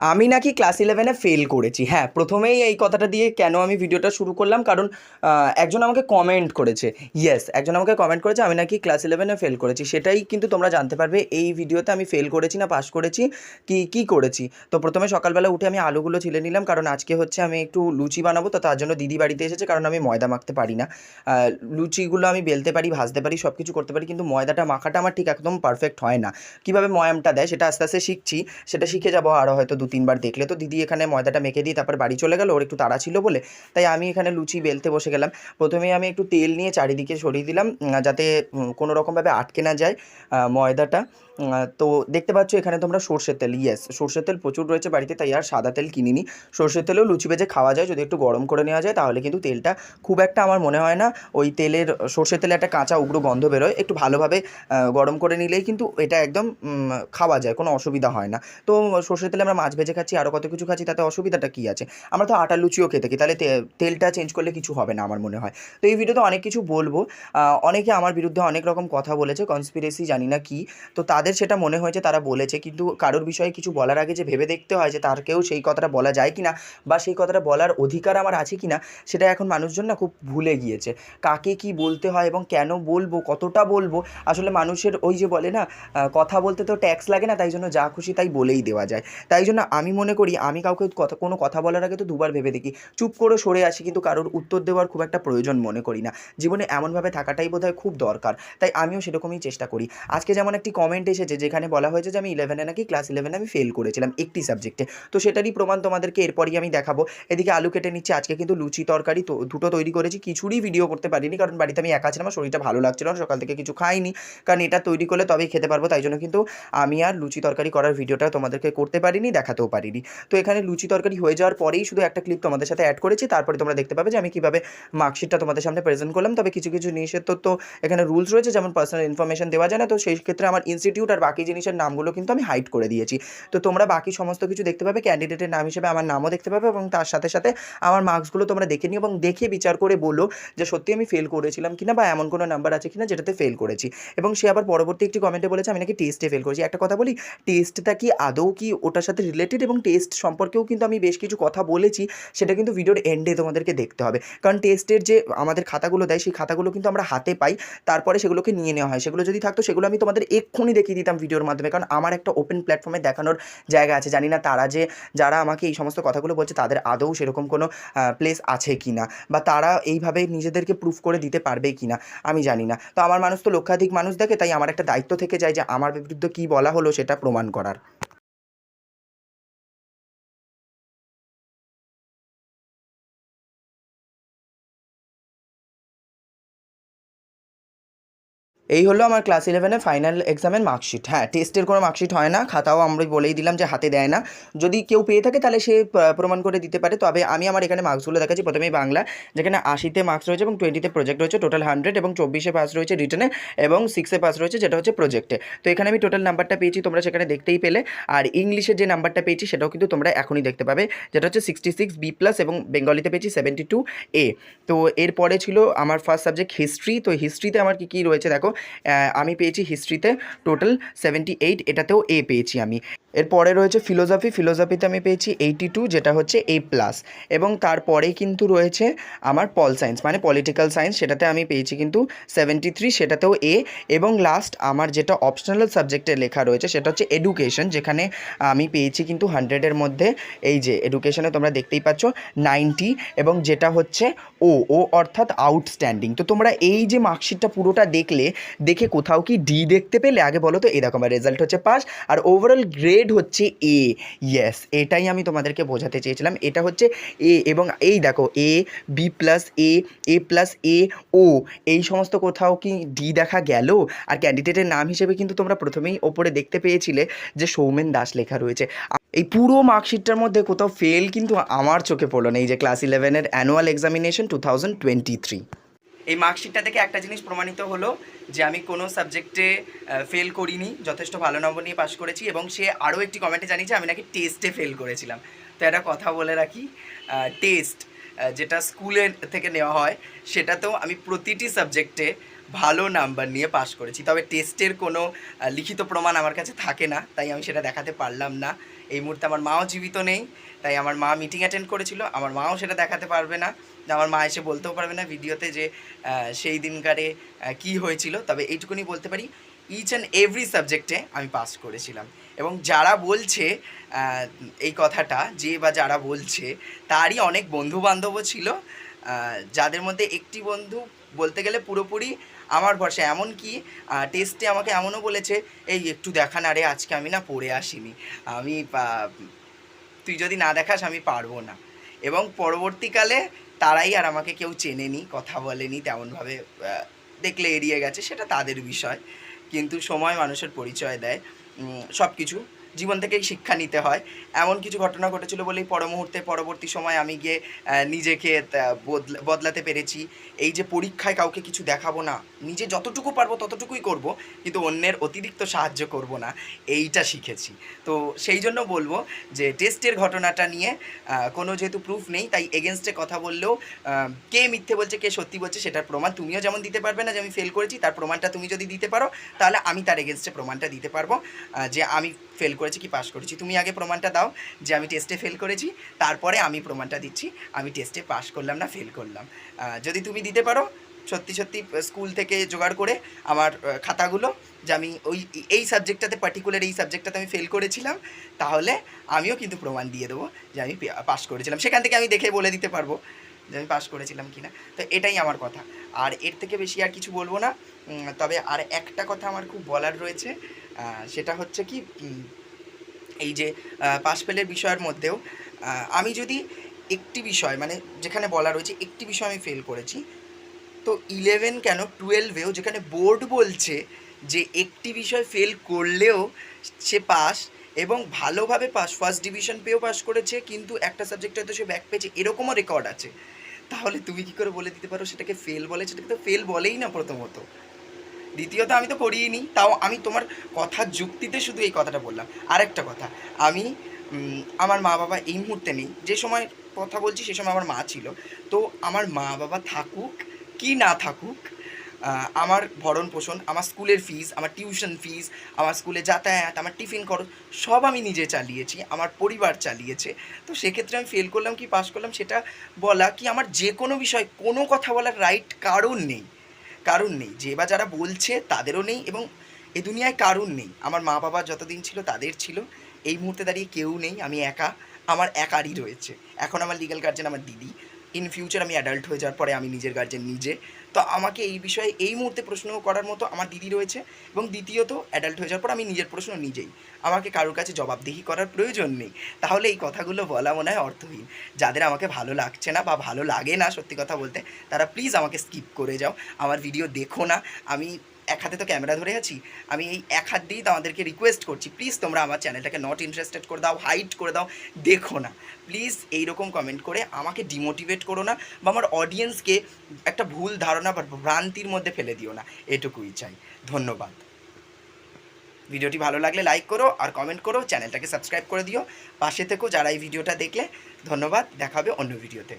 আমি নাকি ক্লাস ইলেভেনে ফেল করেছি। হ্যাঁ প্রথমেই এই কথাটা দিয়ে কেন আমি ভিডিওটা শুরু করলাম? কারণ একজন আমাকে কমেন্ট করেছে। ইয়েস একজন আমাকে কমেন্ট করেছে, আমি নাকি ক্লাস ইলেভেনে ফেল করেছি। সেটাই কিন্তু তোমরা জানতে পারবে, এই ভিডিওতে আমি ফেল করেছি না পাস করেছি, কি কি করেছি? তো প্রথমে সকালবেলা উঠে আমি আলুগুলো ছিলে নিলাম, কারণ আজকে হচ্ছে আমি একটু লুচি বানাবো, তো তার জন্য দিদি বাড়িতে এসেছে, কারণ আমি ময়দা মাখতে পারি না। লুচিগুলো আমি বেলতে পারি, ভাজতে পারি সব কিছু করতে পারি, কিন্তু ময়দাটা মাখাটা আমার ঠিক একদম পারফেক্ট হয় না। কীভাবে ময়ামটা দেয়, সেটা আস্তে আস্তে শিখছি। সেটা শিখে যাব আরও হয়তো তিনবার দেখলে তো দিদি এখানে ময়দাটা মেখে দিয়ে তারপর বাড়ি চলে গেল, ওর একটু তাড়া ছিল বলে। তাই আমি এখানে লুচি বেলতে বসে গেলাম। প্রথমেই আমি একটু তেল নিয়ে চারিদিকে সরিয়ে দিলাম যাতে কোনো রকমভাবে আটকে না যায় ময়দাটা। তো দেখতে পাচ্ছ এখানে তোমরা সর্ষের তেল ইয়েস সর্ষের তেল প্রচুর রয়েছে বাড়িতে, তাই আর সাদা তেল কিনিনি। সর্ষের তেলেও লুচি ভেজে খাওয়া যায়, যদি একটু গরম করে নেওয়া যায়, তাহলে কিন্তু তেলটা খুব একটা আমার মনে হয় না, ওই তেলের, সর্ষের তেলে একটা কাঁচা উগ্র গন্ধ বেরোয়। একটু ভালোভাবে গরম করে নিলেই কিন্তু এটা একদম খাওয়া যায়, কোনো অসুবিধা হয় না। তো সর্ষের তেলে আমরা মাছ ভেজে খাচ্ছি আরও কত কিছু খাচ্ছি, তাতে অসুবিধাটা কী আছে? আমরা তো আটা লুচিও খেতে থাকি তাহলে তেলটা চেঞ্জ করলে কিছু হবে না আমার মনে হয়। তো এই ভিডিওতে অনেক কিছু বলব। অনেকে আমার বিরুদ্ধে অনেক রকম কথা বলেছে কনস্পিরেসি জানি না কি। তো তাদের সেটা মনে হয়েছে, তারা বলেছে, কিন্তু কারোর বিষয়ে কিছু বলার আগে যে ভেবে দেখতে হয় যে তারকেও সেই কথাটা বলা যায় কি না বা সেই কথাটা বলার অধিকার আমার আছে কি না সেটা এখন মানুষজন না খুব ভুলে গিয়েছে। কাকে কি বলতে হয় এবং কেন বলব, কতটা বলব, আসলে মানুষের ওই যে বলে না কথা বলতে তো ট্যাক্স লাগে না, তাই জন্য যা খুশি তাই বলেই দেওয়া যায়। তাই জন্য আমি মনে করি, আমি কাউকে কথা কোনো কথা বলার আগে তো দুবার ভেবে দেখি। চুপ করে সরে আসি কিন্তু কারোর উত্তর দেওয়ার খুব একটা প্রয়োজন মনে করি না। জীবনে এমনভাবে থাকাটাই বোধহয় খুব দরকার, তাই আমিও সেরকমই চেষ্টা করি। আজকে যেমন একটি কমেন্ট এসেছে যেখানে বলা হয়েছে যে আমি ইলেভেনে নাকি ক্লাস ইলেভেনে আমি ফেল করেছিলাম একটি সাবজেক্টে তো সেটারই প্রমাণ তোমাদেরকে এরপরই আমি দেখাবো। এদিকে আলু কেটে নিচ্ছে, আজকে কিন্তু লুচি তরকারি তো, দুটো তৈরি করেছি, কিছুরই ভিডিও করতে পারিনি কারণ বাড়িতে আমি একা ছিলাম আমার শরীরটা ভালো লাগছিল না, সকাল থেকে কিছু খাইনি। কারণ এটা তৈরি করলে তবেই খেতে পারব, তাই জন্য কিন্তু আমি আর লুচি তরকারি করার ভিডিওটা তোমাদেরকে করতে পারিনি দেখাতেও পারিনি। তো এখানে লুচি তরকারি হয়ে যাওয়ার পরেই শুধু একটা ক্লিপ তোমাদের সাথে অ্যাড করেছি, তারপরে তোমরা দেখতে পাবে যে আমি কীভাবে মার্কশিটটা তোমাদের সামনে প্রেজেন্ট করলাম। তবে কিছু কিছু জিনিসের তো তো এখানে রুলস রয়েছে, যেমন পার্সোনাল ইনফরমেশন দেওয়া যায় না, তো সেই ক্ষেত্রে আমার ইনস্টিটিউট আর বাকি জিনিসের নামগুলো কিন্তু আমি হাইড করে দিয়েছি। তো তোমরা বাকি সমস্ত কিছু দেখতে পাবে ক্যান্ডিডেটের নাম হিসেবে আমার নামও দেখতে পাবে এবং তার সাথে সাথে আমার মার্কসগুলো তোমরা দেখে নিও এবং দেখে বিচার করে বলো যে সত্যি আমি ফেল করেছিলাম কিনা বা এমন কোনো নাম্বার আছে কিনা যেটাতে ফেল করেছি। এবং সে আবার পরবর্তী একটি কমেন্টে বলেছে, আমি নাকি টেস্টে ফেল করেছি। একটা কথা বলি টেস্টটা কি আদৌ কি ওটার সাথে রিলেটেড এবং টেস্ট সম্পর্কেও কিন্তু আমি বেশ কিছু কথা বলেছি, সেটা কিন্তু ভিডিওর এন্ডে তোমাদেরকে দেখতে হবে। কারণ টেস্টের যে আমাদের খাতাগুলো দেয়, সেই খাতাগুলো কিন্তু আমরা হাতে পাই, তারপরে সেগুলোকে নিয়ে নেওয়া হয়। সেগুলো যদি থাকতো, সেগুলো আমি তোমাদের এক্ষুনি দেখিয়ে দিতাম ভিডিওর মাধ্যমে। কারণ আমার একটা ওপেন প্ল্যাটফর্মে দেখানোর জায়গা আছে। জানি না তারা যে, যারা আমাকে এই সমস্ত কথাগুলো বলছে, তাদের আদৌ সেরকম কোনো প্লেস আছে কি না বা তারা এইভাবে নিজেদেরকে প্রুফ করে দিতে পারবে কি না আমি জানি না। তো আমার মানুষ তো লক্ষাধিক মানুষ দেখে, তাই আমার একটা দায়িত্ব থেকে যায় যে, আমার বিরুদ্ধে কী বলা হলো, সেটা প্রমাণ করার। এই হলো আমার ক্লাস ইলেভেনের ফাইনাল এক্সামের মার্কশিট হ্যাঁ টেস্টের কোনো মার্কশিট হয় না, খাতাও আমরা বলেই দিলাম যে হাতে দেয় না। যদি কেউ পেয়ে থাকে তাহলে সে প্রমাণ করে দিতে পারে। তবে আমি আমার এখানে মার্কসগুলো দেখাচ্ছি। প্রথমেই বাংলা, যেখানে আশিতে মার্কস রয়েছে এবং টোয়েন্টিতে প্রজেক্ট রয়েছে। টোটাল হান্ড্রেড এবং চব্বিশে পাস রয়েছে রিটার্নে এবং সিক্সে পাস রয়েছে, যেটা হচ্ছে প্রজেক্টে তো এখানে আমি টোটাল নাম্বারটা পেয়েছি, তোমরা সেখানে দেখতেই পেলে। আর ইংলিশের যে নাম্বারটা পেয়েছি, সেটাও কিন্তু তোমরা এখনই দেখতে পাবে। যেটা হচ্ছে সিক্সটি সিক্স বি প্লাস এবং বেঙ্গলিতে পেয়েছি সেভেন্টি টু এ তো এরপরে ছিল আমার ফার্স্ট সাবজেক্ট হিস্ট্রি তো হিস্ট্রিতে আমার কী কী রয়েছে দেখো? আমি পেয়েছি হিস্ট্রিতে টোটাল সেভেন্টি এইট এটাতেও এ পেয়েছি আমি। এরপরে রয়েছে ফিলোসফি ফিলোসফিতে আমি পেয়েছি এইটি টু যেটা হচ্ছে এ প্লাস এবং তারপরেই কিন্তু রয়েছে আমার পল সায়েন্স মানে পলিটিক্যাল সায়েন্স সেটাতে আমি পেয়েছি কিন্তু সেভেন্টি থ্রি সেটাতেও এ এবং লাস্ট আমার যেটা অপশনাল সাবজেক্টে লেখা রয়েছে, সেটা হচ্ছে এডুকেশন যেখানে আমি পেয়েছি কিন্তু হান্ড্রেডের মধ্যে। এই যে এডুকেশনে তোমরা দেখতেই পাচ্ছ নাইনটি এবং যেটা হচ্ছে ও ও অর্থাৎ আউটস্ট্যান্ডিং তো তোমরা এই যে মার্কশিটটা পুরোটা দেখলে দেখে কোথাও কি ডি দেখতে পেলে? আগে বলো তো দেখো আমার রেজাল্ট হচ্ছে পাস আর ওভারঅল গ্রেড হচ্ছে এ ইয়েস এটাই আমি তোমাদেরকে বোঝাতে চেয়েছিলাম। এটা হচ্ছে এ এবং এই দেখো A B plus A A plus A O এই সমস্ত কোথাও কি ডি দেখা গেল? আর ক্যান্ডিডেটের নাম হিসেবে কিন্তু তোমরা প্রথমেই ওপরে দেখতে পেয়েছিলে যে সৌমেন দাস লেখা রয়েছে। এই পুরো মার্কশিটটার মধ্যে কোথাও ফেল কিন্তু আমার চোখে পড়ল না, এই যে ক্লাস ইলেভেনের annual examination two thousand twenty three এই মার্কশিটটা থেকে একটা জিনিস প্রমাণিত হলো যে আমি কোনো সাবজেক্টে ফেল করিনি, যথেষ্ট ভালো নম্বর নিয়ে পাশ করেছি এবং সে আরও একটি কমেন্টে জানিয়েছে, আমি নাকি টেস্টে ফেল করেছিলাম। তো একটা কথা বলে রাখি। টেস্ট যেটা স্কুলে থেকে নেওয়া হয়, সেটাতেও আমি প্রতিটি সাবজেক্টে ভালো নাম্বার নিয়ে পাশ করেছি। তবে টেস্টের কোনো লিখিত প্রমাণ আমার কাছে থাকে না, তাই আমি সেটা দেখাতে পারলাম না। এই মুহূর্তে আমার মাও জীবিত নেই, তাই আমার মা মিটিং অ্যাটেন্ড করেছিল। আমার মাও সেটা দেখাতে পারবে না। আমার মা এসে বলতেও পারবে না ভিডিওতে যে সেই দিনকারে কী হয়েছিল। তবে এইটুকুনি বলতে পারি ইচ অ্যান্ড এভরি সাবজেক্টে আমি পাস করেছিলাম। এবং যারা বলছে এই কথাটা, যে বা যারা বলছে, তারই অনেক বন্ধু বান্ধবও ছিল যাদের মধ্যে একটি বন্ধু বলতে গেলে পুরোপুরি আমার ভরসা। এমনকি টেস্টে আমাকে এমনও বলেছে, এই একটু দেখা না রে, আজকে আমি না পড়ে আসিনি। আমি তুই যদি না দেখাস, আমি পারব না। এবং পরবর্তীকালে তারাই আর আমাকে কেউ চেনেনি, কথা বলেনি, তেমনভাবে দেখলে এড়িয়ে গেছে, সেটা তাদের বিষয়। কিন্তু সময় মানুষের পরিচয় দেয়। সব কিছু জীবন থেকেই শিক্ষা নিতে হয়। এমন কিছু ঘটনা ঘটেছিল বলেই পর মুহূর্তে পরবর্তী সময় আমি গিয়ে নিজেকে বদলাতে পেরেছি। এই যে পরীক্ষায় কাউকে কিছু দেখাবো না, নিজে যতটুকু পারব ততটুকুই করব, কিন্তু অন্যের অতিরিক্ত সাহায্য করব না, এইটা শিখেছি। তো সেই জন্য বলব যে টেস্টের ঘটনাটা নিয়ে কোনো যেহেতু প্রুফ নেই, তাই এগেনস্টে কথা বললেও কে মিথ্যে বলছে, কে সত্যি বলছে, সেটার প্রমাণ তুমিও যেমন দিতে পারবে না যে আমি ফেল করেছি, তার প্রমাণটা তুমি যদি দিতে পারো, তাহলে আমি তার এগেনস্টে প্রমাণটা দিতে পারব যে আমি ফেল করেছি কি পাস করেছি। তুমি আগে প্রমাণটা দাও যে আমি টেস্টে ফেল করেছি, তারপরে আমি প্রমাণটা দিচ্ছি, আমি টেস্টে পাস করলাম না ফেল করলাম। যদি তুমি দিতে পারো, সত্যি সত্যি স্কুল থেকে জোগাড় করে আমার খাতাগুলো, যে আমি ওই, এই সাবজেক্টটাতে পার্টিকুলার এই সাবজেক্টটাতে আমি ফেল করেছিলাম, তাহলে আমিও কিন্তু প্রমাণ দিয়ে দেবো যে আমি পাস করেছিলাম। সেখান থেকে আমি দেখে বলে দিতে পারব যে আমি পাস করেছিলাম কি না তো এটাই আমার কথা। আর এর থেকে বেশি আর কিছু বলব না। তবে আর একটা কথা আমার খুব বলার রয়েছে। সেটা হচ্ছে কি এই যে পাস ফেলের বিষয়ের মধ্যেও আমি যদি একটি বিষয় মানে যেখানে বলা রয়েছে একটি বিষয় আমি ফেল করেছি, তো ইলেভেন কেন টুয়েলভেও যেখানে বোর্ড বলছে যে একটি বিষয় ফেল করলেও সে পাস এবং ভালোভাবে পাস ফার্স্ট ডিভিশন পেয়েও পাস করেছে, কিন্তু একটা সাবজেক্টে তো সে ব্যাক পেয়েছে, এরকমও রেকর্ড আছে। তাহলে তুমি কি করে বলে দিতে পারো সেটাকে ফেল বলে? সেটাকে তো ফেল বলেই না প্রথমত। দ্বিতীয়ত আমি তো করিনি তাও আমি তোমার কথার যুক্তিতে শুধু এই কথাটা বললাম। আরেকটা কথা, আমি আমার মা বাবা এই মুহূর্তে নেই, যে সময় কথা বলছি সে সময় আমার মা ছিল। তো আমার মা বাবা থাকুক কি না থাকুক আমার ভরণ পোষণ, আমার স্কুলের ফিস আমার টিউশন ফিস আমার স্কুলে যাতায়াত, আমার টিফিন খরচ, সব আমি নিজে চালিয়েছি, আমার পরিবার চালিয়েছে। তো সেক্ষেত্রে আমি ফেল করলাম কি পাস করলাম, সেটা বলা কি আমার যে কোনো বিষয় কোনো কথা বলার রাইট কারণ নেই। কারণ নেই। যে বা যারা বলছে তাদেরও নেই এবং এ দুনিয়ায় কারণ নেই। আমার মা বাবা যতদিন ছিল তাদের ছিল। এই মুহূর্তে দাঁড়িয়ে কেউ নেই, আমি একা। আমার একারই রয়েছে। এখন আমার লিগ্যাল গার্জেন আমার দিদি। ইন ফিউচার আমি অ্যাডাল্ট হয়ে যাওয়ার পরে আমি নিজের গার্জেন নিজে। তো আমাকে এই বিষয়ে এই মুহূর্তে প্রশ্ন করার মতো আমার দিদি রয়েছে এবং দ্বিতীয়ত অ্যাডাল্ট হয়ে যাওয়ার পর আমি নিজের প্রশ্ন নিজেই। আমাকে কারোর কাছে জবাবদিহি করার প্রয়োজন নেই। তাহলে এই কথাগুলো বলা মনে হয় অর্থহীন। যাদের আমাকে ভালো লাগছে না বা ভালো লাগে না সত্যি কথা বলতে, তারা প্লিজ আমাকে স্কিপ করে যাও। আমার ভিডিও দেখো না। আমি এক হাতে তো ক্যামেরা ধরে আছি, আমি এই এক হাত দিয়েই তোমাদেরকে রিকোয়েস্ট করছি। প্লিজ তোমরা আমার চ্যানেলটাকে নট ইন্টারেস্টেড করে দাও হাইট করে দাও, দেখো না। প্লিজ এইরকম কমেন্ট করে আমাকে ডিমোটিভেট করো না বা আমার অডিয়েন্সকে একটা ভুল ধারণা বা ভ্রান্তির মধ্যে ফেলে দিও না। এটুকুই চাই। ধন্যবাদ। ভিডিওটি ভালো লাগলে লাইক করো আর কমেন্ট করো চ্যানেলটাকে সাবস্ক্রাইব করে দিও। পাশে থেকো যারা এই ভিডিওটা দেখলে। ধন্যবাদ। দেখাবে অন্য ভিডিওতে।